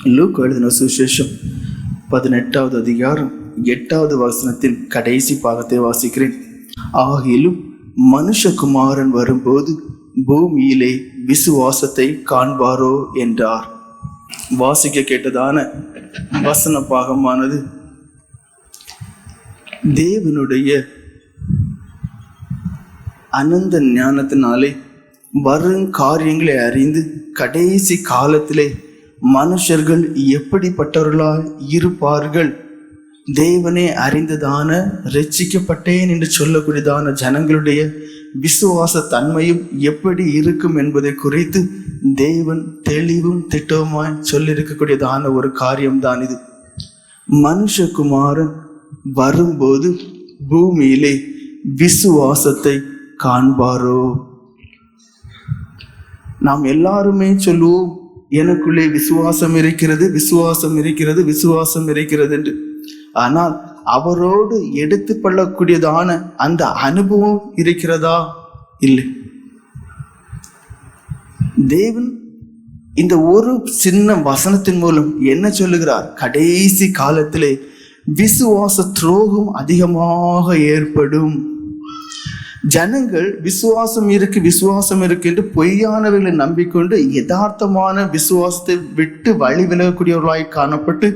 Look எழுதின சுவிசேஷம் பதினெட்டாவது அதிகாரம் எட்டாவது வசனத்தின் கடைசி பாகத்தை வாசிக்கிறேன். ஆகிலும் மனுஷகுமாரன் வரும்போது பூமியிலே விசுவாசத்தை காண்பாரோ என்றார். வாசிக்க கேட்டதான வசன பாகமானது தேவனுடைய அனந்த ஞானத்தினாலே வரும் காரியங்களை அறிந்து கடைசி காலத்திலே மனுஷர்கள் எப்படிப்பட்டவர்களாய் இருப்பார்கள்? தேவனே அறிந்ததான ரட்சிக்கப்பட்டேன் என்று சொல்லக்கூடியதான ஜனங்களுடைய விசுவாச தன்மையும் எப்படி இருக்கும் என்பதை குறித்து தேவன் தெளிவும் திட்டவுமாய் சொல்லியிருக்கக்கூடியதான ஒரு காரியம்தான் இது. மனுஷகுமாரன் வரும்போது பூமியிலே விசுவாசத்தை காண்பாரோ? நாம் எல்லாருமே சொல்லுவோம் எனக்குள்ளே விசுவாசம் இருக்கிறது விசுவாசம் இருக்கிறது விசுவாசம் இருக்கிறது என்று. ஆனால் அவரோடு எடுத்து கொள்ளக்கூடியதான அந்த அனுபவம் இருக்கிறதா? இல்லை. தேவன் இந்த ஒரு சின்ன வசனத்தின் மூலம் என்ன சொல்லுகிறார்? கடைசி காலத்திலே விசுவாச துரோகம் அதிகமாக ஏற்படும். ஜனங்கள் விசுவாசம் இருக்கு விசுவாசம் இருக்கு என்று பொய்யானவைகளை நம்பிக்கொண்டு யதார்த்தமான விசுவாசத்தை விட்டு வழி விலகக்கூடியவர்களாய் காணப்பட்டு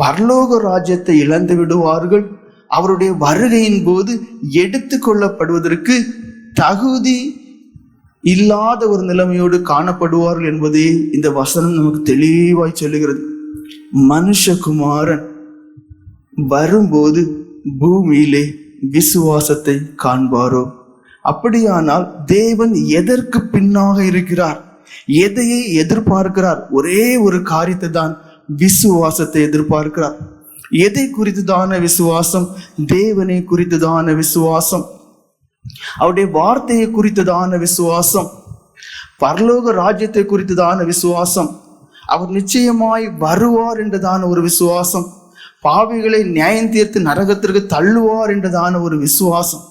பரலோக ராஜ்யத்தை இழந்து விடுவார்கள். அவருடைய வருகையின் போது எடுத்து கொள்ளப்படுவதற்கு தகுதி இல்லாத ஒரு நிலைமையோடு காணப்படுவார்கள் என்பதே இந்த வசனம் நமக்கு தெளிவாய் சொல்லுகிறது. மனுஷகுமாரன் வரும்போது பூமியிலே விசுவாசத்தை காண்பாரோ? அப்படியானால் தேவன் எதற்கு பின்னாக இருக்கிறார்? எதையை எதிர்பார்க்கிறார்? ஒரே ஒரு காரியத்தை தான் விசுவாசத்தை எதிர்பார்க்கிறார். எதை குறித்துதான விசுவாசம்? தேவனை குறித்துதான விசுவாசம். அவருடைய வார்த்தையை குறித்ததான விசுவாசம். பரலோக ராஜ்யத்தை குறித்துதான விசுவாசம். அவர் நிச்சயமாய் வருவார் என்றுதான ஒரு விசுவாசம். பாவிகளை நியாயம் தீர்த்து நரகத்திற்கு தள்ளுவார் என்றதான ஒரு விசுவாசம்.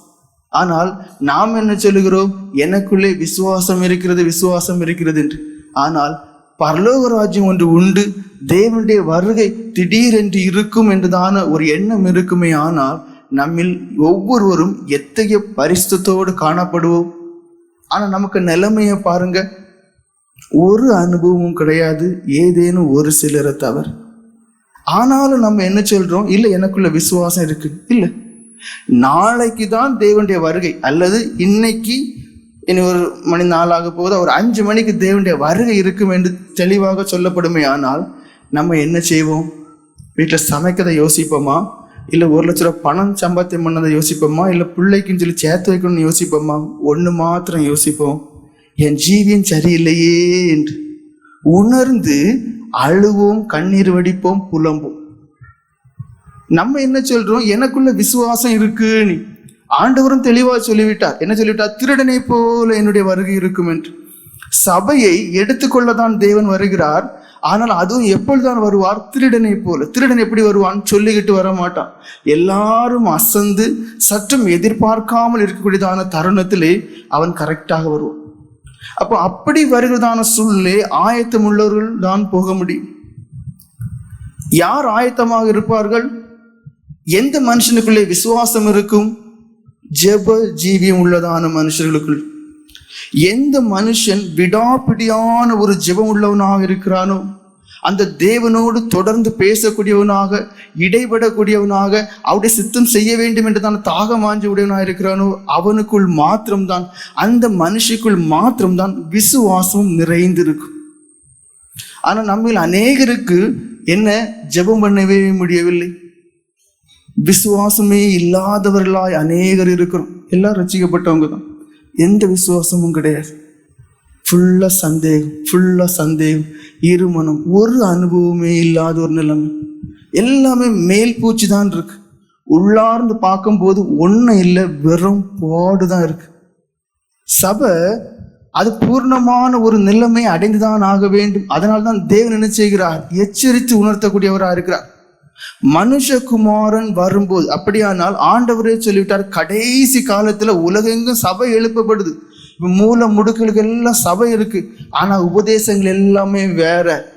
ஆனால் நாம் என்ன சொல்லுகிறோம்? எனக்குள்ளே விசுவாசம் இருக்கிறது விசுவாசம் இருக்கிறது என்று. ஆனால் பரலோக ராஜ்யம் ஒன்று உண்டு தேவனுடைய வருகை திடீரென்று இருக்கும் என்றதான ஒரு எண்ணம் இருக்குமே ஆனால் நம்மில் ஒவ்வொருவரும் எத்தகைய பரிசுத்தோடு காணப்படுவோம்? ஆனால் நமக்கு நிலைமையை பாருங்க. ஒரு அனுபவமும் கிடையாது ஏதேனும் ஒரு சிலரை தவிர. ஆனாலும் நம்ம என்ன சொல்றோம்? இல்லை எனக்குள்ள விசுவாசம் இருக்கு. இல்லை. நாளைக்கு தான் தேவனுடைய வருகை. அல்லது இன்னைக்கு இனி ஒரு மணி நாளாக போகுது ஒரு அஞ்சு மணிக்கு தேவனுடைய வருகை இருக்கும் என்று தெளிவாக சொல்லப்படுமே ஆனால் நம்ம என்ன செய்வோம்? வீட்டில் சமைக்கதை யோசிப்போமா? இல்லை ஒரு லட்ச ரூபா பணம் சம்பாத்தியம் பண்ணதை யோசிப்போமா? இல்லை பிள்ளைக்குன்னு சொல்லி சேர்த்து வைக்கணும்னு யோசிப்போமா? ஒன்று மாத்திரம் யோசிப்போம். என் ஜீவியம் சரியில்லையே என்று உணர்ந்து அழுவோம் கண்ணீர் வடிப்போம் புலம்பும். நம்ம என்ன சொல்றோம்? எனக்குள்ள விசுவாசம் இருக்கு நீ. ஆண்டவரும் தெளிவா சொல்லிவிட்டார். என்ன சொல்லிவிட்டார்? திருடனை போல என்னுடைய வருகை இருக்கும் என்று. சபையை எடுத்துக்கொள்ளதான் தேவன் வருகிறார். ஆனால் அதுவும் எப்பொழுதுதான் வருவார்? திருடனை போல. திருடன் எப்படி வருவான்? சொல்லிக்கிட்டு வர மாட்டான் எல்லாரும் அசந்து சற்றும் எதிர்பார்க்காமல் இருக்கக்கூடியதான தருணத்திலே அவன் கரெக்டாக வருவான். அப்போ அப்படி வருகிறதான சூழ்நிலை ஆயத்தம் உள்ளவர்கள் தான் போக முடியும். யார் ஆயத்தமாக இருப்பார்கள்? எந்த மனுஷனுக்குள்ளே விசுவாசம் இருக்கும்? ஜெப ஜீவியம் உள்ளதான மனுஷர்களுக்குள். எந்த மனுஷன் விடாப்பிடியான ஒரு ஜெபம் உள்ளவனாக இருக்கிறானோ அந்த தேவனோடு தொடர்ந்து பேசக்கூடியவனாக இடைபடக்கூடியவனாக அவருடைய சித்தம் செய்ய வேண்டும் என்றுதான் தாக மாஞ்சி உடையவனாக இருக்கிறானோ அவனுக்குள் மாத்திரம்தான் அந்த மனுஷிக்குள் மாத்திரம்தான் விசுவாசம் நிறைந்திருக்கும். ஆனால் நம்மில் அநேகருக்கு என்ன ஜெபம் பண்ணவே முடியவில்லை? விசுவாசமே இல்லாதவர்களாய் அநேகர் இருக்கிறோம். எல்லாம் ரசிக்கப்பட்டவங்க தான். எந்த விசுவாசமும் கிடையாது. ஃபுல்லாக சந்தேகம் ஃபுல்லாக சந்தேகம். இருமனம் ஒரு அனுபவமே இல்லாத ஒரு நிலைமை. எல்லாமே மேல் பூச்சி தான் இருக்கு. உள்ளார்ந்து பார்க்கும்போது ஒன்றும் இல்லை வெறும் பாடு தான் இருக்கு. சபை அது பூர்ணமான ஒரு நிலைமை அடைந்துதான் ஆக வேண்டும். அதனால தான் தேவன் என்ன செய்கிறார்? எச்சரித்து உணர்த்தக்கூடியவராக இருக்கிறார். மனுஷகுமாரன் வரும்போது அப்படியானால் ஆண்டவரே சொல்லிவிட்டார் கடைசி காலத்துல உலகெங்கும் சபை எழுப்பப்படுது. மூல முடுக்கலுக்கு எல்லாம் சபை இருக்கு. ஆனா உபதேசங்கள் எல்லாமே வேற.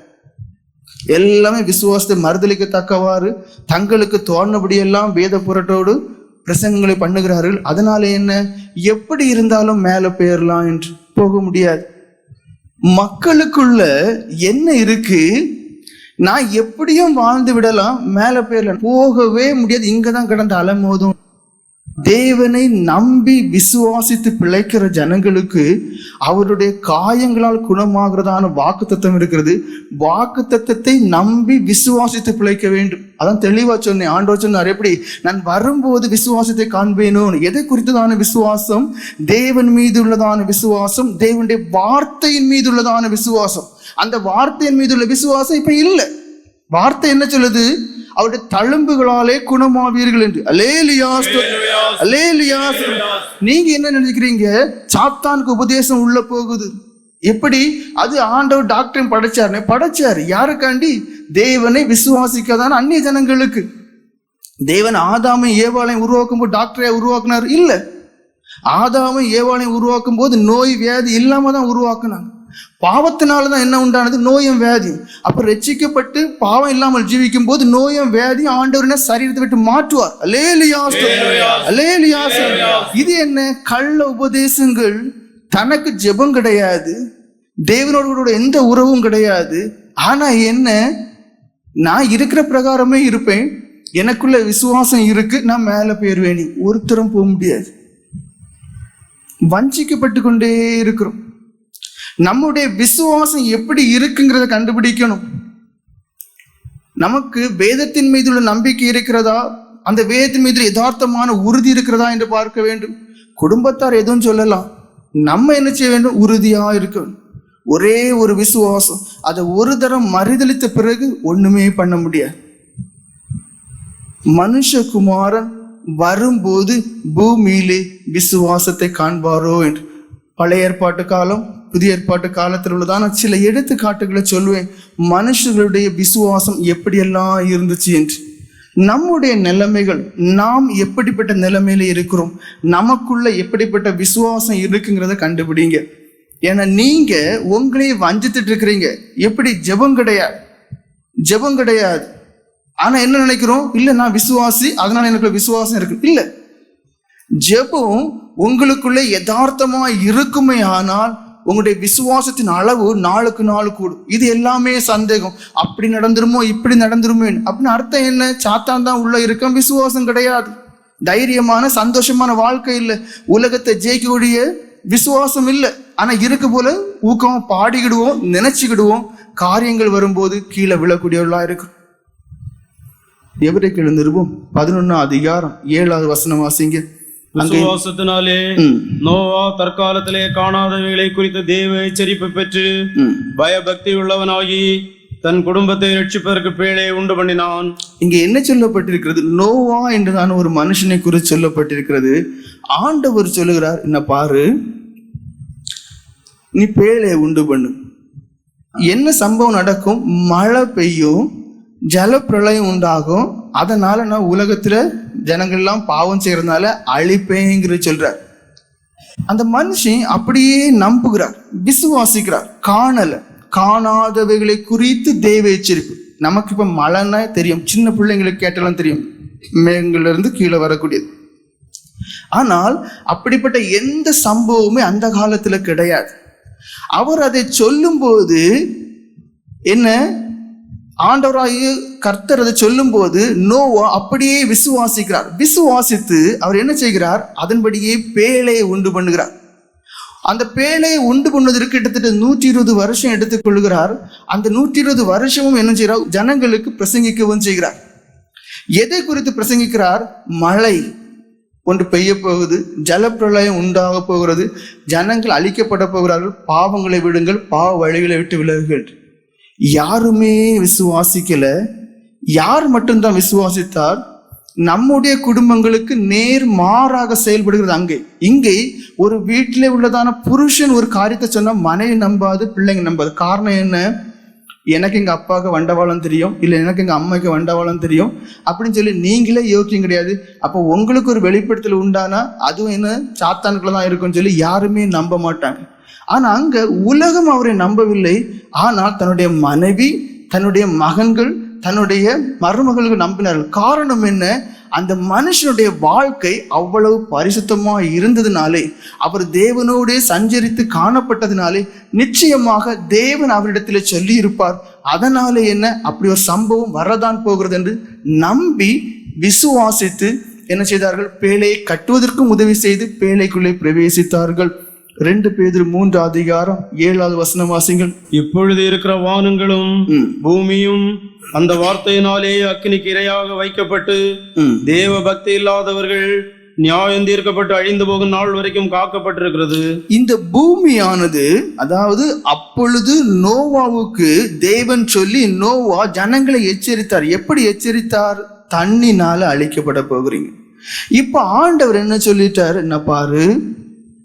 எல்லாமே விசுவாசத்தை மறுதளிக்கத்தக்கவாறு தங்களுக்கு தோணுபடியெல்லாம் வேத புரட்டோடு பிரசங்கங்களை பண்ணுகிறார்கள். அதனால என்ன? எப்படி இருந்தாலும் மேலே போயிடலாம் என்று போக முடியாது. மக்களுக்குள்ள என்ன இருக்கு? நான் எப்படியும் வாழ்ந்து விடலாம் மேலே போயிடலாம் போகவே முடியாது. இங்கே தான் கிடந்த அலமோதும். தேவனை நம்பி விசுவாசித்து பிழைக்கிற ஜனங்களுக்கு அவருடைய காயங்களால் குணமாகிறதான வாக்கு தத்துவம் இருக்கிறது. வாக்கு தத்துவத்தை நம்பி விசுவாசித்து பிழைக்க வேண்டும். அதான் தெளிவா சொன்னேன். ஆண்டவர் சொன்னார் எப்படி? நான் வரும்போது விசுவாசத்தை காண்பேனோன்னு எதை குறித்ததான விசுவாசம்? தேவன் மீது உள்ளதான விசுவாசம். தேவனுடைய வார்த்தையின் மீது உள்ளதான விசுவாசம். அந்த வார்த்தையின் மீது உள்ள விசுவாசம் இப்ப இல்லை. வார்த்தை என்ன சொல்லுது? அவருடைய தழும்புகளாலே குணமாவீர்கள் என்று. அலேலியா அலேலியா நீங்க என்ன நினைக்கிறீங்க? சாத்தானுக்கு உபதேசம் உள்ள போகுது. எப்படி? அது ஆண்டவர் டாக்டர் படைச்சாருன்னு. படைச்சாரு. யாருக்காண்டி? தேவனை விசுவாசிக்காதான அந்நிய ஜனங்களுக்கு. தேவன் ஆதாமை ஏவாளையும் உருவாக்கும் போது டாக்டரை உருவாக்குனார்? இல்ல. ஆதாமை ஏவாளையும் உருவாக்கும் போது நோய் வியாதி இல்லாம தான் உருவாக்குனாங்க. பாவத்தினால தான் என்ன உண்டானது? நோயும் வியாதியும். அப்ப ரட்சிக்கப்பட்டு பாவம் இல்லாமல் ஜீவிக்கும் போது நோயும் வியாதியும் ஆண்டவர் என்ன சரீரத்தை விட்டு மாற்றுவார்? அலேலியாஸ். இது என்ன? கள்ள உபதேசங்கள். தனக்கு ஜெபம் கிடையாது. தேவனோடு எந்த உறவும் கிடையாது. ஆனா என்ன? நான் இருக்கிற பிரகாரமே இருப்பேன். எனக்குள்ள விசுவாசம் இருக்கு. நான் மேல போயிருவேன். ஒருத்தரும் போக முடியாது. வஞ்சிக்கப்பட்டு கொண்டே இருக்கிறோம். நம்முடைய விசுவாசம் எப்படி இருக்குங்கிறத கண்டுபிடிக்கணும். நமக்கு வேதத்தின் மீது உள்ள நம்பிக்கை இருக்கிறதா? அந்த வேதத்தின் மீது யதார்த்தமான உறுதி இருக்கிறதா என்று பார்க்க வேண்டும். குடும்பத்தார் எதுவும் சொல்லலாம். நம்ம என்ன செய்ய வேண்டும்? உறுதியாக இருக்கணும். ஒரே ஒரு விசுவாசம். அதை ஒரு தரம் மறுதளித்த பிறகு ஒண்ணுமே பண்ண முடியாது. மனுஷகுமாரன் வரும்போது பூமியிலே விசுவாசத்தை காண்பாரோ என்று. பழைய ஏற்பாட்டு காலம் புதிய ஏற்பாட்டு காலத்தில் உள்ளதான சில எடுத்துக்காட்டுகளை சொல்லுவேன். மனுஷர்களுடைய விசுவாசம் எப்படியெல்லாம் இருந்துச்சு என்று. நம்முடைய நிலைமைகள் நாம் எப்படிப்பட்ட நிலைமையில இருக்கிறோம் நமக்குள்ள எப்படிப்பட்ட விசுவாசம் இருக்குங்கிறத கண்டுபிடிங்க. ஏன்னா நீங்க உங்களையே வஞ்சித்துட்டு இருக்கிறீங்க. எப்படி? ஜெபம் கிடையாது. ஜெபம் கிடையாது. ஆனா என்ன நினைக்கிறோம்? இல்ல நான் விசுவாசி அதனால எனக்கு விசுவாசம் இருக்கு. இல்ல. ஜெபம் உங்களுக்குள்ளே யதார்த்தமா இருக்குமே ஆனால் உங்களுடைய விசுவாசத்தின் அளவு நாளுக்கு நாள் கூடும். இது எல்லாமே சந்தேகம். அப்படி நடந்துருமோ இப்படி நடந்துருமோ அப்படின்னு அர்த்தம் என்ன? சாத்தான் தான் உள்ள இருக்க விசுவாசம் கிடையாது. தைரியமான சந்தோஷமான வாழ்க்கை இல்லை. உலகத்தை ஜெயிக்கக்கூடிய விசுவாசம் இல்லை. ஆனா இருக்கு போல ஊக்கம் பாடிக்கிடுவோம் நினைச்சுக்கிடுவோம். காரியங்கள் வரும்போது கீழே விழக்கூடியவர்களா இருக்கும். எவரைக்கு நிருபம்? பதினொன்னாம் அதிகாரம் ஏழாவது வசனம் வாசிங்க. விசுவாசத்தினாலே நோவா தற்காலத்திலே காணாதவைகளை குறித்த தேவ எச்சரிப்பு பெற்று. பயபக்தி உள்ளவனாகி தன் குடும்பத்தை ரட்சிப்பதற்கு பேழை உண்டு பண்ணினான். இங்க என்ன சொல்லப்பட்டிருக்கிறது? நோவா என்றுதான் ஒரு மனுஷனை குறித்து சொல்லப்பட்டிருக்கிறது. ஆண்டவர் சொல்லுகிறார் என்ன பாரு நீ பேழை உண்டு பண்ணு. என்ன சம்பவம் நடக்கும்? மழை பெய்யும் ஜலப்பிரளயம் உண்டாகும். அதனால நான் உலகத்துல ஜனங்கள்லாம் பாவம் செய்யறதுனால அழிப்பேங்கிற சொல்றார். அந்த மனுஷன் அப்படியே நம்புகிறார் விசுவாசிக்கிறார் காணல. காணாதவைகளை குறித்து தேவ எச்சரிப்பு நமக்கு இப்ப மழைன்னா தெரியும் சின்ன பிள்ளைங்களுக்கு கேட்டாலும் தெரியும் மேகங்கள்ல இருந்து கீழே வரக்கூடியது. ஆனால் அப்படிப்பட்ட எந்த சம்பவமே அந்த காலத்துல கிடையாது. அவர் அதை சொல்லும்போது என்ன? ஆண்டவராகிய கர்த்தர் அதை சொல்லும்போது நோவா அப்படியே விசுவாசிக்கிறார். விசுவாசித்து அவர் என்ன செய்கிறார்? அதன்படியே பேழையை உண்டு பண்ணுகிறார். அந்த பேழையை உண்டு பண்ணுவதற்கு கிட்டத்தட்ட நூற்றி இருபது வருஷம் எடுத்துக்கொள்கிறார் அந்த நூற்றி இருபது வருஷமும் என்ன செய்கிறார்? ஜனங்களுக்கு பிரசங்கிக்கவும் செய்கிறார். எதை குறித்து பிரசங்கிக்கிறார்? மழை ஒன்று பெய்ய போகுது ஜலப்பிரளயம் உண்டாக போகிறது ஜனங்கள் அழிக்கப்பட போகிறார்கள் பாவங்களை விடுங்கள் பாவ வழிகளை விட்டு விலகுகள் யாருமே விசுவாசிக்கல. யார் மட்டும்தான் விசுவாசித்தார்? நம்முடைய குடும்பங்களுக்கு நேர் மாறாக செயல்படுகிறது அங்கே. இங்கே ஒரு வீட்டிலே உள்ளதான புருஷன் ஒரு காரியத்தை சொன்னா மனைவி நம்பாது பிள்ளைங்க நம்பாது. காரணம் என்ன? எனக்கு எங்க அப்பாவுக்கு வண்டவாளம் தெரியும் இல்லை எனக்கு எங்க அம்மாவுக்கு வண்டவாளம் தெரியும். அப்படின்னு சொல்லி நீங்களே யோக்கியம் கிடையாது அப்போ உங்களுக்கு ஒரு வெளிப்படுத்தல் உண்டானா அதுவும் என்ன? சாத்தானுக்குள்ள தான் இருக்கும்னு சொல்லி யாருமே நம்ப மாட்டாங்க. ஆனா அங்க உலகம் அவரை நம்பவில்லை. ஆனால் தன்னுடைய மனைவி தன்னுடைய மகன்கள் தன்னுடைய மருமகள்கள் நம்பினார்கள். காரணம் என்ன? அந்த மனுஷனுடைய வாழ்க்கை அவ்வளவு பரிசுத்தமாக இருந்ததுனாலே அவர் தேவனோடே சஞ்சரித்து காணப்பட்டதினாலே நிச்சயமாக தேவன் அவரிடத்தில் சொல்லி இருப்பார் அதனாலே என்ன? அப்படி ஒரு சம்பவம் வரதான் போகிறது என்று நம்பி விசுவாசித்து என்ன செய்தார்கள்? பேழையை கட்டுவதற்கும் உதவி செய்து பேழைக்குள்ளே பிரவேசித்தார்கள். ரெண்டு பேர் மூன்று அதிகாரம் ஏழாவது வசனம் வாசிங்கள். இப்பொழுது இருக்கிற வானங்களும் பூமியும் அந்த வார்த்தையினாலே அக்கினிக்கு இரையாக வைக்கப்பட்டு. தேவ பக்தி இல்லாதவர்கள் நியாயம் தீர்க்கப்பட்டு அழிந்து போகும் நாள் வரைக்கும் காக்கப்பட்டிருக்கிறது. இந்த பூமியானது அதாவது அப்பொழுது நோவாவுக்கு தேவன் சொல்லி நோவா ஜனங்களை எச்சரித்தார். எப்படி எச்சரித்தார்? தண்ணினால அழிக்கப்பட போகிறீங்க. இப்ப ஆண்டவர் என்ன சொல்லிட்டார்? என்ன பாரு?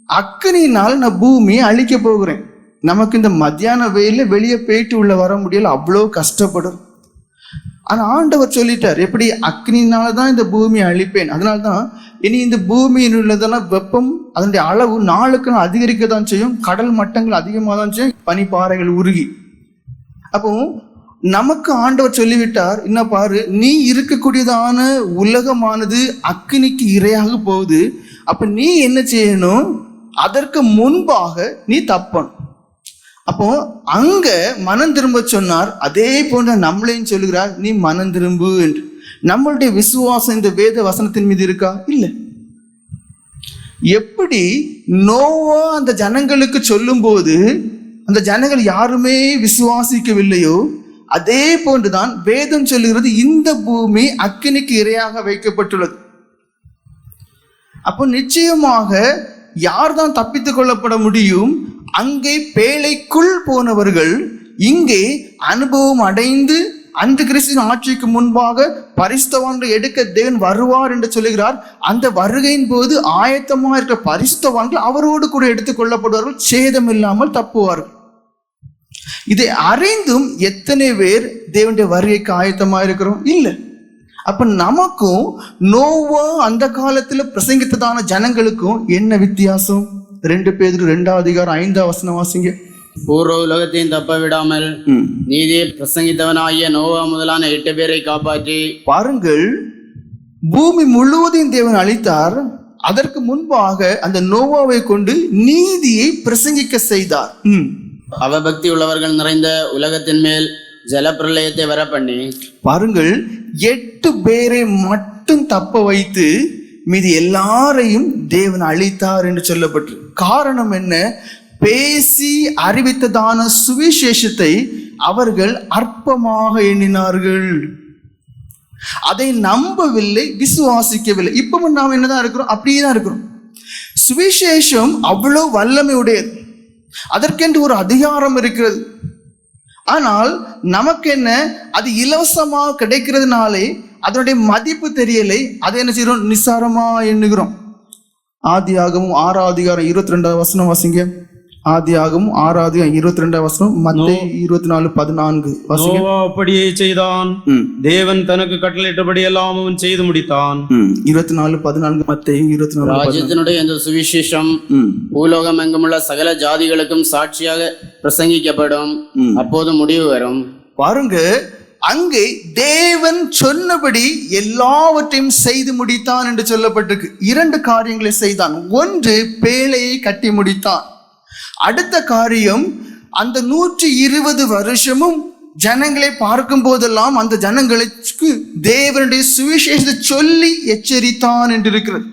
அக்கனினால் நான் பூமியை அழிக்க போகிறேன். நமக்கு இந்த மத்தியான வெயில வெளியே போயிட்டு உள்ள வர முடியல அவ்வளோ கஷ்டப்படும். ஆனால் ஆண்டவர் சொல்லிட்டார் எப்படி அக்னினால தான் இந்த பூமியை அழிப்பேன். அதனால தான் இனி இந்த பூமியில் உள்ளதெல்லாம் வெப்பம் அதனுடைய அளவு நாளுக்கு நாள் அதிகரிக்க தான் செய்யும். கடல் மட்டங்கள் அதிகமாக தான் செய்யும். பனிப்பாறைகள் உருகி. அப்போ நமக்கு ஆண்டவர் சொல்லிவிட்டார் என்ன பாரு நீ இருக்கக்கூடியதான உலகமானது அக்னிக்கு இரையாக போகுது. அப்போ நீ என்ன செய்யணும்? அதற்கு முன்பாக நீ தப்பணும். அப்போ அங்க மனம் திரும்ப சொன்னார் அதே போன்ற நம்மளையும் சொல்லுகிறார் நீ மனம் திரும்பு என்று. நம்மளுடைய விசுவாசம் இந்த வேத வசனத்தின் மீது இருக்கா? இல்லை. எப்படி நோவா அந்த ஜனங்களுக்கு சொல்லும்போது அந்த ஜனங்கள் யாருமே விசுவாசிக்கவில்லையோ அதே போன்றுதான் வேதம் சொல்லுகிறது இந்த பூமி அக்கினிக்கு இரையாக வைக்கப்பட்டுள்ளது. அப்போ நிச்சயமாக யார்தான் தப்பித்து கொள்ளப்பட முடியும் அங்கே பேழைக்குள் போனவர்கள் இங்கே அனுபவம் அடைந்து அந்த கிறிஸ்தின் ஆட்சிக்கு முன்பாக பரிசுத்தவான்களை எடுக்க தேவன் வருவார் என்று சொல்லுகிறார். அந்த வருகையின் போது ஆயத்தமாக இருக்கிற பரிசுத்தவான்கள் அவரோடு கூட எடுத்துக் கொள்ளப்படுவார்கள் சேதம் இல்லாமல் தப்புவார்கள். இதை அறிந்தும் எத்தனை பேர் தேவனுடைய வருகைக்கு ஆயத்தமாக இருக்கிறோம்? இல்லை. அப்ப நமக்கும் நோவா அந்த காலத்துல பிரசங்கித்ததான ஜனங்களுக்கும் என்ன வித்தியாசம் ரெண்டு பேர் ரெண்டாவது அதிகாரம் ஐந்தாம் வசனம் வாசிங்க பூர்வ உலகத்தையும் தப்ப விடாமல். நீதியை பிரசங்கித்தவனாகிய நோவா முதலான எட்டு பேரை காப்பாற்றி பாருங்கள் பூமி முழுவதையும் தேவன் அளித்தார் அதற்கு முன்பாக அந்த நோவாவை கொண்டு நீதியை பிரசங்கிக்க செய்தார். அவபக்தி உள்ளவர்கள் நிறைந்த உலகத்தின் மேல் ஜலப்பிரளயத்தை வர பண்ணி. பாருங்கள் எட்டு பேரை மட்டும் தப்ப வைத்து மீதி எல்லாரையும் தேவன் அழித்தார் என்று சொல்லப்பட்டு. காரணம் என்ன? பேசி அறிவித்ததான சுவிசேஷத்தை அவர்கள் அற்பமாக எண்ணினார்கள். அதை நம்பவில்லை விசுவாசிக்கவில்லை. இப்பவும் நாம் என்னதான் இருக்கிறோம்? அப்படியே தான் இருக்கிறோம். சுவிசேஷம் அவ்வளோ வல்லமை உடையது. அதற்கென்று ஒரு அதிகாரம் இருக்கிறது. ஆனால் நமக்கு என்ன அது இலவசமாக கிடைக்கிறதுனாலே அதனுடைய மதிப்பு தெரியலை. அதை என்ன செய்யறோம் நிசாரமா எண்ணுகிறோம். ஆதியாகமும் ஆறாவது அதிகாரம் இருபத்தி ரெண்டாவது வசனம் வாசிங்க. ஆதியாகமும் ஆறாவது இருபத்தி ரெண்டாவது வசனம் மத்திய இருபத்தி நாலு பதினான்கு. நோவா அப்படியே செய்தான். தேவன் தனக்கு கட்டளையிட்டபடி எல்லாம் அவன் செய்து முடித்தான். இருபத்தி நாலு பதினான்கு மத்திய இருபத்தி நாலு. ராஜ்யத்தினுடைய இந்த சுவிசேஷம் பூலோகம் எங்குமுள்ள சகல ஜாதிகளுக்கும் சாட்சியாக பிரசங்கிக்கப்படும். அப்போது முடிவு வரும். பாருங்க அங்கே தேவன் சொன்னபடி எல்லாவற்றையும் செய்து முடித்தான் என்று சொல்லப்பட்டிருக்கு. இரண்டு காரியங்களை செய்தான். ஒன்று பேழையை கட்டி முடித்தான். அடுத்த காரியம் அந்த நூற்றி இருபது வருஷமும் ஜனங்களை பார்க்கும் போதெல்லாம் அந்த ஜனங்களுக்கு தேவனுடைய சுவிசேஷத்தை சொல்லி எச்சரித்தான் என்று இருக்கிறது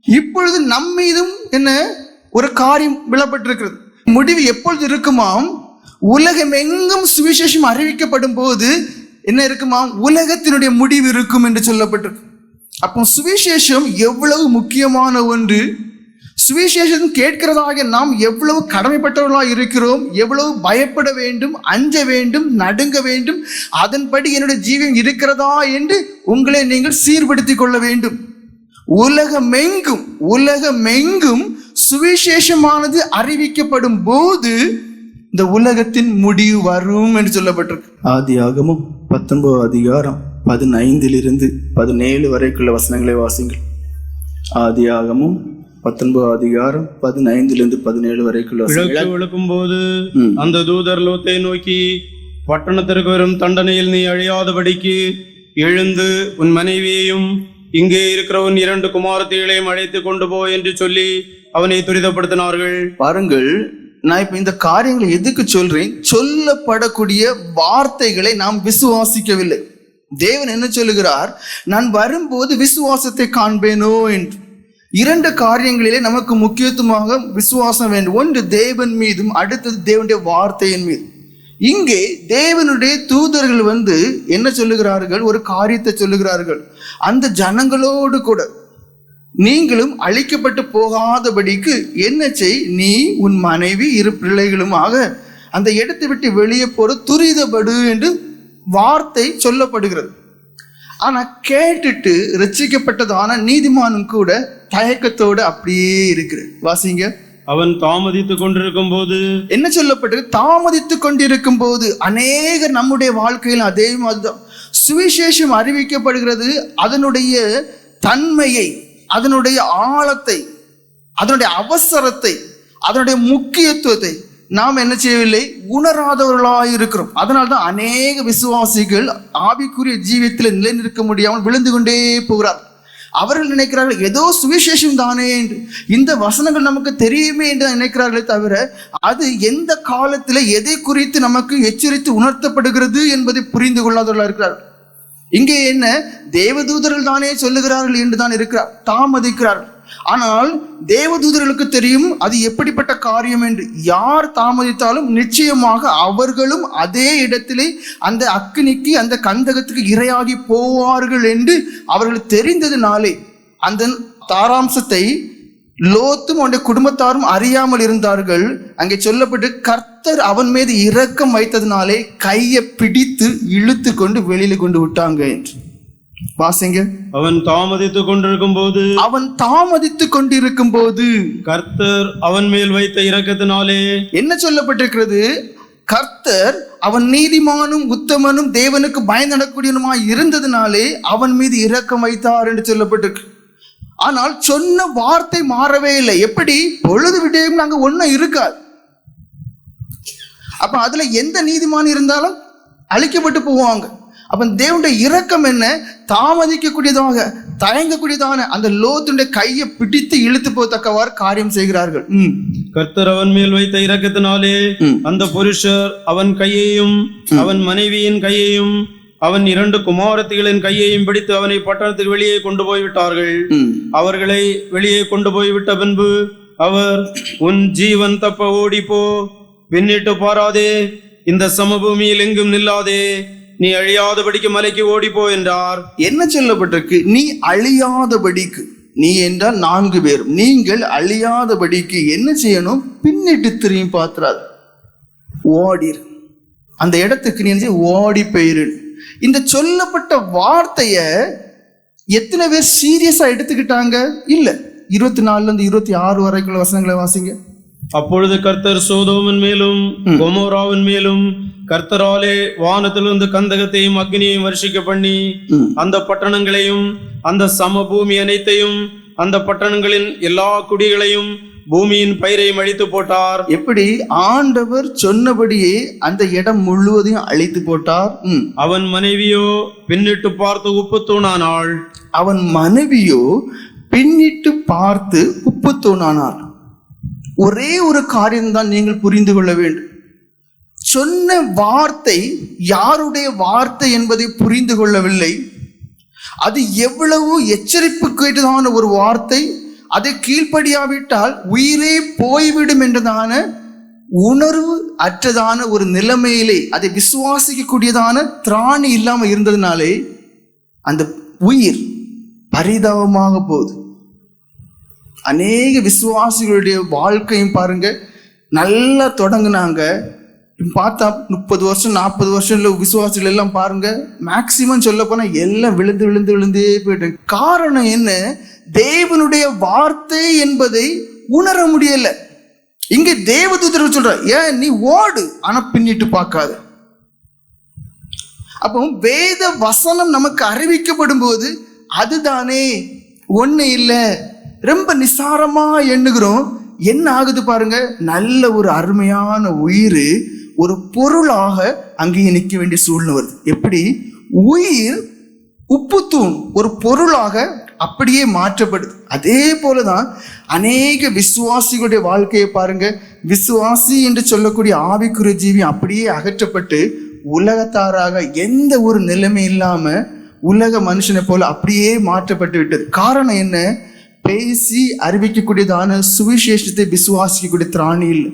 இப்பொழுது நம் மீதும் என்ன ஒரு காரியம் விழப்பட்டிருக்கிறது முடிவு எப்பொழுது இருக்குமாம்? உலகம் எங்கும் சுவிசேஷம் அறிவிக்கப்படும் போது என்ன இருக்குமாம்? உலகத்தினுடைய முடிவு இருக்கும் என்று சொல்லப்பட்டிருக்கு. அப்போ சுவிசேஷம் எவ்வளவு முக்கியமான ஒன்று? சுவிசேஷம் கேட்கிறதாக நாம் எவ்வளவு கடமைப்பட்டவர்களாக இருக்கிறோம் எவ்வளவு பயப்பட வேண்டும் அஞ்ச வேண்டும் நடுங்க வேண்டும் அதன்படி என்னுடைய ஜீவியம் இருக்கிறதா என்று உங்களை நீங்கள் சீர்படுத்திக் கொள்ள வேண்டும். உலகமெங்கும் உலகமெங்கும் சுவிசேஷமானது அறிவிக்கப்படும் போது இந்த உலகத்தின் முடிவு வரும் என்று சொல்லப்பட்டிருக்கு. ஆதி ஆகமும் பத்தொன்பது அதிகாரம் பதினைந்திலிருந்து பதினேழு வரைக்குள்ள வசனங்களை வாசிங்கள். ஆதி ஆகமும் பத்தொன்பது அதிகாரம் பதினைந்திலிருந்து பதினேழு கிழக்கு விழுக்கும் போது. அந்த தூதர் லோத்தை நோக்கி பட்டணத்திற்கு வரும் தண்டனையில் நீ அழியாதபடிக்கு எழுந்து உன் மனைவியையும் இங்கே இருக்கிற உன் இரண்டு குமாரத்திகளையும் அழைத்து கொண்டு போ என்று சொல்லி அவனை துரிதப்படுத்தினார்கள். பாருங்கள் நான் இப்ப இந்த காரியங்களை எதுக்கு சொல்றேன்? சொல்லப்படக்கூடிய வார்த்தைகளை நாம் விசுவாசிக்கவில்லை. தேவன் என்ன சொல்லுகிறார்? நான் வரும்போது விசுவாசத்தை காண்பேனோ என்று. இரண்டு காரியங்களிலே நமக்கு முக்கியத்துவமாக விசுவாசம் வேண்டும். ஒன்று தேவன் மீதும் அடுத்தது தேவனுடைய வார்த்தையின் மீது இங்கே தேவனுடைய தூதர்கள் வந்து என்ன சொல்லுகிறார்கள்? ஒரு காரியத்தை சொல்லுகிறார்கள். அந்த ஜனங்களோடு கூட நீங்களும் அழிக்கப்பட்டு போகாதபடிக்கு என்ன செய்? நீ உன் மனைவி இரு பிள்ளைகளுமாக அந்த இடத்தை விட்டு வெளியே போற துரிதப்படு என்று வார்த்தை சொல்லப்படுகிறது. ஆனா கேட்டுட்டு ரட்சிக்கப்பட்டதான நீதிமானும் கூட தயக்கத்தோடு அப்படியே இருக்குது வாசிங்க. அவன் தாமதித்துக் கொண்டிருக்கும் போது என்ன சொல்லப்பட்டது? தாமதித்து கொண்டிருக்கும் போது அநேகர் நம்முடைய வாழ்க்கையில் அதே மாதிரிதான். சுவிசேஷம் அறிவிக்கப்படுகிறது. அதனுடைய தன்மையை அதனுடைய ஆழத்தை அதனுடைய அவசரத்தை அதனுடைய முக்கியத்துவத்தை நாம் என்ன செய்யவில்லை? உணராதவர்களாக இருக்கிறோம் அதனால்தான் அநேக விசுவாசிகள் ஆவிக்குரிய ஜீவியத்தில் நிலைநிற்க முடியாமல் விழுந்து கொண்டே போகிறார் அவர்கள் நினைக்கிறார்கள் ஏதோ சுவிசேஷம் தானே என்று. இந்த வசனங்கள் நமக்கு தெரியுமே என்று நினைக்கிறார்களே தவிர அது எந்த காலத்தில் எதை குறித்து நமக்கு எச்சரித்து உணர்த்தப்படுகிறது என்பதை புரிந்து கொள்ளாதவர்களாக இருக்கிறார்கள். இங்கே என்ன? தேவதூதர்கள் தானே சொல்லுகிறார்கள் என்று தான் இருக்கிறார். தாமதிக்கிறார்கள். ஆனால் தேவதூதர்களுக்கு தெரியும் அது எப்படிப்பட்ட காரியம் என்று. யார் தாமதித்தாலும் நிச்சயமாக அவர்களும் அதே இடத்திலே அந்த அக்கினிக்கு அந்த கந்தகத்துக்கு இரையாகி போவார்கள் என்று அவர்கள் தெரிந்ததுனாலே அந்த தாராம்சத்தை லோத்தும் அவனுடைய குடும்பத்தாரும் அறியாமல் இருந்தார்கள். அங்கே சொல்லப்பட்டு கர்த்தர் அவன் மீது இரக்கம் வைத்ததினாலே கையை பிடித்து இழுத்து கொண்டு வெளியில கொண்டு விட்டாங்க என்று. வாசிங்க அவன் தாமதித்துக் கொண்டிருக்கும் போது அவன் தாமதித்து கொண்டிருக்கும் போது கர்த்தர் அவன் மேல் வைத்த இரக்கத்தினாலே என்ன சொல்லப்பட்டிருக்கிறது? கர்த்தர் அவன் நீதிமானும் உத்தமனும் தேவனுக்கு பயந்தடக்கூடியனுமாய் இருந்ததினாலே அவன் மீது இரக்கம் வைத்தார் என்று சொல்லப்பட்டிருக்கு. ஆனால் சொன்ன வார்த்தை மாறவே இல்லை. எப்படி? பொழுது விடையும் நாங்க ஒன்றும் இருக்காது. அப்ப அதுல எந்த நீதிமான் இருந்தாலும் அழிக்கப்பட்டு போவாங்க. அப்ப தேவனுடைய இரக்கம் என்ன? தாமதிக்கக்கூடியதாக தயங்கக்கூடியதான அந்த லோத்துடைய கையை பிடித்து இழுத்து போத்தக்கவாறு காரியம் செய்கிறார்கள். கர்த்தர் அவன் மேல் வைத்த இரக்கத்தினாலே ம். அந்த புருஷர் அவன் கையையும் அவன் மனைவியின் கையையும் அவன் இரண்டு குமாரத்திகளின் கையையும் பிடித்து அவனை பட்டணத்துக்கு வெளியே கொண்டு போய் விட்டார்கள் ம். அவர்களை வெளியே கொண்டு போய் விட்ட பின்பு அவர் உன் ஜீவன் தப்ப ஓடிப்போ பின்னிட்டு பாராதே இந்த சமபூமியில் எங்கும் நில்லாதே நீ அழியாதபடிக்கு மலைக்கு ஓடிப்போ என்றார். என்ன சொல்லப்பட்டிருக்கு? நீ அழியாதபடிக்கு. நீ என்றால் நான்கு பேர் நீங்கள் அழியாதபடிக்கு என்ன செய்யணும்? பின்னிட்டு திரும்பி பார்த்துறாது ஓடிரு. அந்த இடத்துக்கு நீ ஓடி போயிரு. இந்த சொல்லப்பட்ட வார்த்தைய எத்தனை பேர் சீரியஸா எடுத்துக்கிட்டாங்க? இல்ல. இருபத்தி நாலுல இருந்து இருபத்தி ஆறு வரைக்குள்ள வசனங்களை வாசிங்க. அப்பொழுது கர்த்தர் சோதோமின் மேலும் கொமோராவின் மேலும் கர்த்தராலே வானத்திலிருந்து கந்தகத்தையும் அக்னியையும் வருஷிக்க பண்ணி. அந்த பட்டணங்களையும் அந்த சமபூமி அனைத்தையும் அந்த பட்டணங்களின் எல்லா குடிகளையும் பூமியின் பயிரையும் அழித்து போட்டார். எப்படி? ஆண்டவர் சொன்னபடியே அந்த இடம் முழுவதையும் அழித்து போட்டார். அவன் மனைவியோ பின்னிட்டு பார்த்து உப்பு தூணானாள் அவன் மனைவியோ பின்னிட்டு பார்த்து உப்பு தூணானார் ஒரே ஒரு காரியம்தான் நீங்கள் புரிந்து கொள்ள வேண்டும். சொன்ன வார்த்தை யாருடைய வார்த்தை என்பதை புரிந்து கொள்ளவில்லை. அது எவ்வளவு எச்சரிப்பு கேட்டதான ஒரு வார்த்தை. அதை கீழ்ப்படியாவிட்டால் உயிரே போய்விடும் என்றதான உணர்வு அற்றதான ஒரு நிலைமையிலே அதை விசுவாசிக்கக்கூடியதான திராணி இல்லாமல் இருந்ததுனாலே அந்த உயிர் பரிதாபமாக போகுது. அநேக விசுவாசிகளுடைய வாழ்க்கையும் பாருங்க. நல்லா தொடங்கினாங்க. பார்த்தா முப்பது வருஷம் நாற்பது வருஷம் இல்லை விசுவாசிகள் எல்லாம் பாருங்க. மேக்சிமம் சொல்ல போனால் எல்லாம் விழுந்து விழுந்து விழுந்தே போயிட்டு காரணம் என்ன? தேவனுடைய வார்த்தை என்பதை உணர முடியல. இங்க தேவதூதர் சொல்ற ஏன் நீ ஓடு ஆனா பின்னிட்டு பார்க்காது. அப்போ வேத வசனம் நமக்கு அறிவிக்கப்படும் போது அதுதானே. ஒன்று இல்லை. ரொம்ப நிசாரமா எண்ணுகிறோம். என்ன ஆகுது பாருங்க? நல்ல ஒரு அருமையான உயிர் ஒரு பொருளாக அங்கேயே நிற்க வேண்டிய சூழ்நிலை வருது. எப்படி? உயிர் உப்புத்தூண் ஒரு பொருளாக அப்படியே மாற்றப்படுது. அதே போலதான் அநேக விசுவாசிகளுடைய வாழ்க்கையை பாருங்க. விசுவாசி என்று சொல்லக்கூடிய ஆவிக்குரிய ஜீவி அப்படியே அகற்றப்பட்டு உலகத்தாராக எந்த ஒரு நிலைமை இல்லாம உலக மனுஷனை போல அப்படியே மாற்றப்பட்டு விட்டது. காரணம் என்ன? பேசி அறிவிக்கக்கூடியதான சுவிசேஷத்தை விசுவாசிக்கக்கூடிய திராணி இல்லை.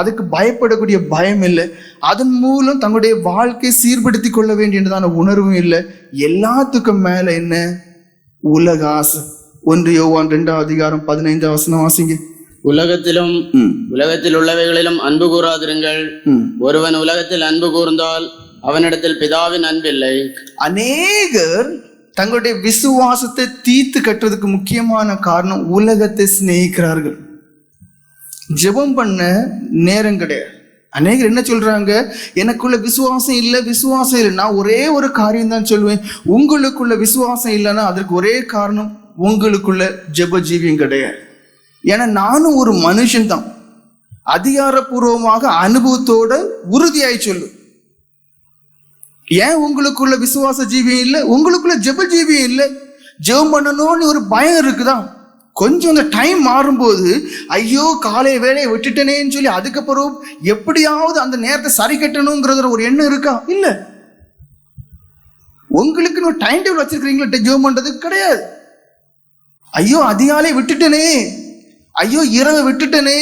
அதுக்கு பயப்படக்கூடிய பயம் இல்லை. அதன் மூலம் தங்களுடைய வாழ்க்கையை சீர்படுத்தி கொள்ள வேண்டியதான உணர்வும் இல்லை. எல்லாத்துக்கும் மேல என்ன? உலக ஆசை. ஒன்று யோவான் ரெண்டாம் அதிகாரம் பதினைந்தாம் வசனம் வாசிங்க. உலகத்திலும் உலகத்தில் உள்ளவைகளிலும் அன்பு கூறாதிருங்கள். ஒருவன் உலகத்தில் அன்பு கூர்ந்தால் அவனிடத்தில் பிதாவின் அன்பில்லை. அநேகர் தங்களுடைய விசுவாசத்தை தீர்த்து கட்டுறதுக்கு முக்கியமான காரணம் உலகத்தை சிநேகிக்கிறார்கள். ஜெபம் பண்ண நேரம் கிடையாது. அநேகர் என்ன சொல்றாங்க? எனக்குள்ள விசுவாசம் இல்லை விசுவாசம் இல்லை. நான் ஒரே ஒரு காரியம் தான் சொல்லுவேன். உங்களுக்குள்ள விசுவாசம் இல்லைன்னா அதற்கு ஒரே காரணம் உங்களுக்குள்ள ஜெப ஜீவியம் கிடையாது. ஏன்னா நானும் ஒரு மனுஷன் தான் அதிகாரப்பூர்வமாக அனுபவத்தோட உறுதியாய் சொல்லுவேன் ஏன் உங்களுக்குள்ள விசுவாச ஜீவியம் இல்லை? உங்களுக்குள்ள ஜெப ஜீவியம் இல்லை? ஜெபம் பண்ணணும்னு ஒரு பயம் இருக்குதா? கொஞ்சம் அந்த டைம் மாறும்போது ஐயோ காலை வேலையை விட்டுட்டேனேன்னு சொல்லி அதுக்கப்புறம் எப்படியாவது அந்த நேரத்தை சரி கட்டணுங்கிறதுல ஒரு எண்ணம் இருக்கா? இல்லை. உங்களுக்குன்னு ஒரு டைம் டேபிள் வச்சிருக்கிறீங்களா ஜெபம் பண்ணுறதுக்கு கிடையாது. ஐயோ அதிகாலை விட்டுட்டனே. ஐயோ இரவை விட்டுட்டேனே.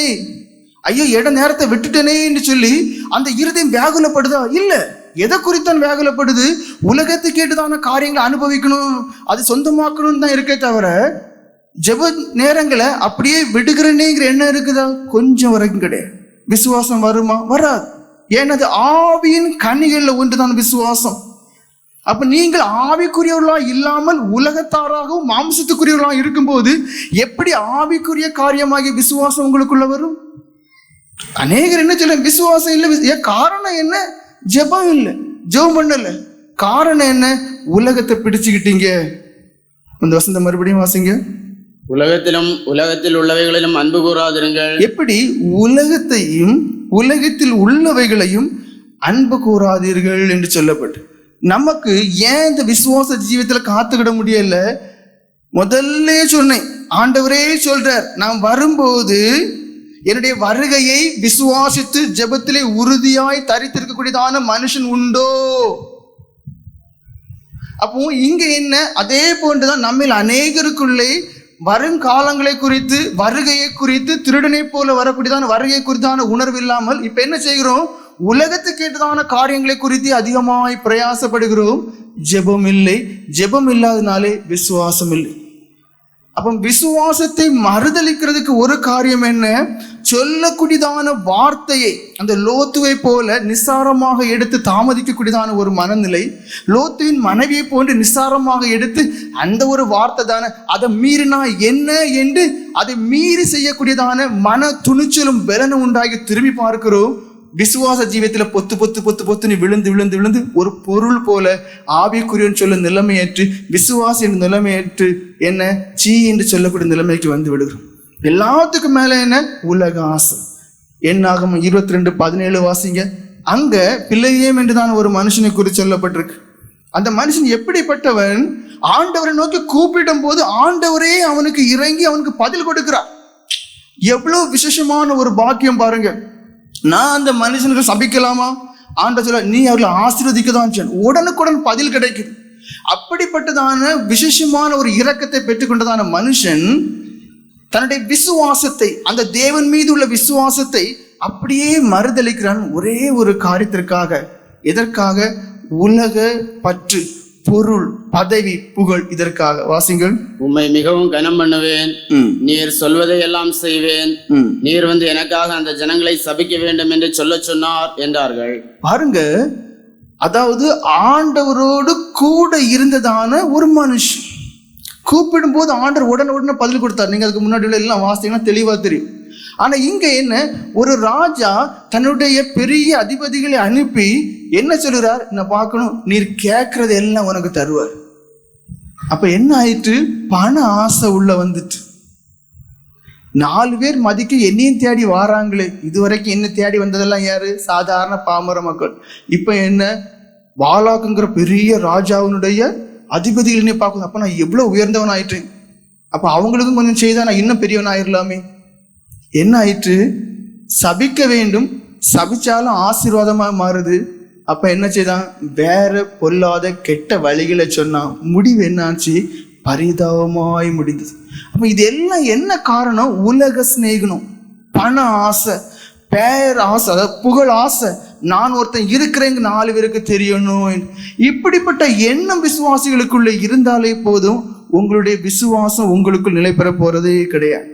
ஐயோ இட நேரத்தை விட்டுட்டேனேன்னு சொல்லி அந்த இருதயம் வியாகுலப்படுதா? இல்லை. எதை குறித்தான் வேகலப்படுது உலகத்துக்கு கேட்டுதான காரியங்களை அனுபவிக்கணும் அது சொந்தமாக்கணும்னு தான் இருக்கே தவிர ஜெப நேரங்களை அப்படியே விடுகிறனேங்கிற எண்ணம் இருக்குதா? கொஞ்சம் வரைக்கும் கிடையாது. விசுவாசம் வருமா? வராது. ஏன்னா ஆவியின் கனிகளில் ஒன்றுதான் விசுவாசம். அப்ப நீங்கள் ஆவிக்குரியவர்களா இல்லாமல் உலகத்தாராகவும் மாம்சத்துக்குரியவர்களா இருக்கும்போது எப்படி ஆவிக்குரிய காரியமாகிய விசுவாசம் உங்களுக்குள்ள வரும்? அநேகர் என்ன சொல்ல விசுவாசம் இல்லை. காரணம் என்ன? ஜெபம் இல்லை. ஜெபம் பண்ணல. காரணம் என்ன? உலகத்தை பிடிச்சுக்கிட்டீங்க. இந்த வசந்த மறுபடியும் வாசிங்க. உலகத்திலும் உலகத்தில் உள்ளவைகளிலும் அன்பு கூறாதிருங்கள். எப்படி? உலகத்தையும் உலகத்தில் உள்ளவைகளையும் அன்பு கூறாதீர்கள் என்று சொல்லப்பட்டு. நமக்கு ஏன் இந்த விசுவாச ஜீவியத்துல காத்துக்கிட முடியல? முதல்ல சொன்னேன். ஆண்டவரே சொல்றார். நான் வரும்போது என்னுடைய வருகையை விசுவாசித்து ஜெபத்திலே உறுதியாய் தரித்திருக்கக்கூடியதான மனுஷன் உண்டோ? அப்போ இங்க என்ன? அதே போன்றுதான் நம்மில் அநேகருக்குள்ளே வருங்காலங்களை குறித்து வருகையை குறித்து திருடனை போல வரக்கூடியதான வருகை குறித்தான உணர்வு இல்லாமல் இப்ப என்ன செய்கிறோம்? உலகத்துக்கு ஏற்றதான காரியங்களை குறித்து அதிகமாய் பிரயாசப்படுகிறோம். ஜெபம் இல்லை. ஜெபம் இல்லாதனாலே விசுவாசம் இல்லை. அப்போ விசுவாசத்தை மறுதளிக்கிறதுக்கு ஒரு காரியம் என்ன? சொல்லக்கூடியதான வார்த்தையை அந்த லோத்துவை போல நிசாரமாக எடுத்து தாமதிக்கக்கூடியதான ஒரு மனநிலை லோத்துவின் மனைவியை போன்று நிசாரமாக எடுத்து அந்த ஒரு வார்த்தை தானே அதை மீறினா என்ன என்று அதை மீறி செய்யக்கூடியதான மன துணிச்சலும் பலனும் உண்டாகி திரும்பி பார்க்கிறோம். விசுவாச ஜீவியத்துல பொத்து பொத்து பொத்து பொத்துன்னு விழுந்து விழுந்து விழுந்து ஒரு பொருள் போல ஆவிக்குரியன்னு சொல்ல நிலைமையேற்று விசுவாசி என்ற நிலைமையேற்று என்ன? சீ என்று சொல்லக்கூடிய நிலைமைக்கு வந்து விடுகிறோம். எல்லாத்துக்கும் மேல என்ன? உலக ஆசை. என்னாகும் இருபத்தி ரெண்டு பதினேழு வாசிங்க. அங்க பிள்ளையம் என்றுதான் ஒரு மனுஷனை குறித்து சொல்லப்பட்டிருக்கு. அந்த மனுஷன் எப்படிப்பட்டவன்? ஆண்டவரை நோக்கி கூப்பிடும் போது ஆண்டவரே அவனுக்கு இறங்கி அவனுக்கு பதில் கொடுக்கிறார். எவ்வளவு விசேஷமான ஒரு பாக்கியம் பாருங்க. நான் அந்த மனுஷனுக்கு சபிக்கலாமா? ஆண்ட சொல்ல நீ அவர்களை ஆசீர்வதிக்க தான் செய்யணும். உடனுக்குடன் பதில் கிடைக்குது அப்படிப்பட்டதான விசேஷமான ஒரு இரக்கத்தை பெற்றுக்கொண்டதான மனுஷன் தன்னுடைய விசுவாசத்தை அந்த தேவன் மீது உள்ள விசுவாசத்தை அப்படியே மறுதளிக்கிறான் ஒரே ஒரு காரியத்திற்காக. எதற்காக? உலக பற்று. பொருள் பதவி புகழ் இதற்காக. வாசிங்கள் உம்மை மிகவும் கனம் பண்ணுவேன். நீர் சொல்வதை எல்லாம் செய்வேன். ம். நீர் வந்து எனக்காக அந்த ஜனங்களை சபிக்க வேண்டும் என்று சொல்லச் சொன்னார் என்றார்கள். பாருங்க. அதாவது ஆண்டவரோடு கூட இருந்ததான ஒரு மனுஷன். கூப்பிடும்போது ஆண்டவர் உடனே உடனே பதில் கொடுத்தார். நீங்க அதுக்கு முன்னாடி உள்ள எல்லாம் வாசித்தீங்கன்னா தெளிவா தெரியும். ஆனா இங்க என்ன? ஒரு ராஜா தன்னுடைய பெரிய அதிபதிகளை அனுப்பி என்ன சொல்கிறார் நான் பார்க்கணும். நீர் கேட்கறது எல்லாம் உனக்கு தருவார். அப்ப என்ன ஆயிற்று? பண ஆசை உள்ள வந்துட்டு. நாலு பேர் மதிக்க என்னையும் தேடி வாராங்களே. இது வரைக்கும் என்ன தேடி வந்ததெல்லாம் யாரு? சாதாரண பாமர மக்கள். இப்ப என்ன? பாலாக்குங்கிற பெரிய ராஜாவினுடைய அதிபதிகள் பார்க்கணும். அப்ப நான் எவ்வளவு உயர்ந்தவன் ஆயிட்டேன் அப்ப அவங்களுக்கும் கொஞ்சம் செய்தா நான் இன்னும் பெரியவன் ஆயிரலாமே என்ன ஆயிற்று? சபிக்க வேண்டும். சபிச்சாலும் ஆசீர்வாதமாக மாறுது. அப்போ என்ன செய்தான்? வேற பொல்லாத கெட்ட வழிகளை சொன்னான். முடிவு என்னாச்சு பரிதாபமாய் முடிந்தது. அப்போ இது எல்லாம் என்ன காரணம்? உலக சிநேகனம் பண ஆசை பேர் ஆசை அதாவது புகழ் ஆசை. நான் ஒருத்தன் இருக்கிறேங்க நாலு பேருக்கு தெரியணும் இப்படிப்பட்ட எண்ணம் விசுவாசிகளுக்குள்ளே இருந்தாலே போதும் உங்களுடைய விசுவாசம் உங்களுக்குள் நிலை பெற போகிறதே கிடையாது.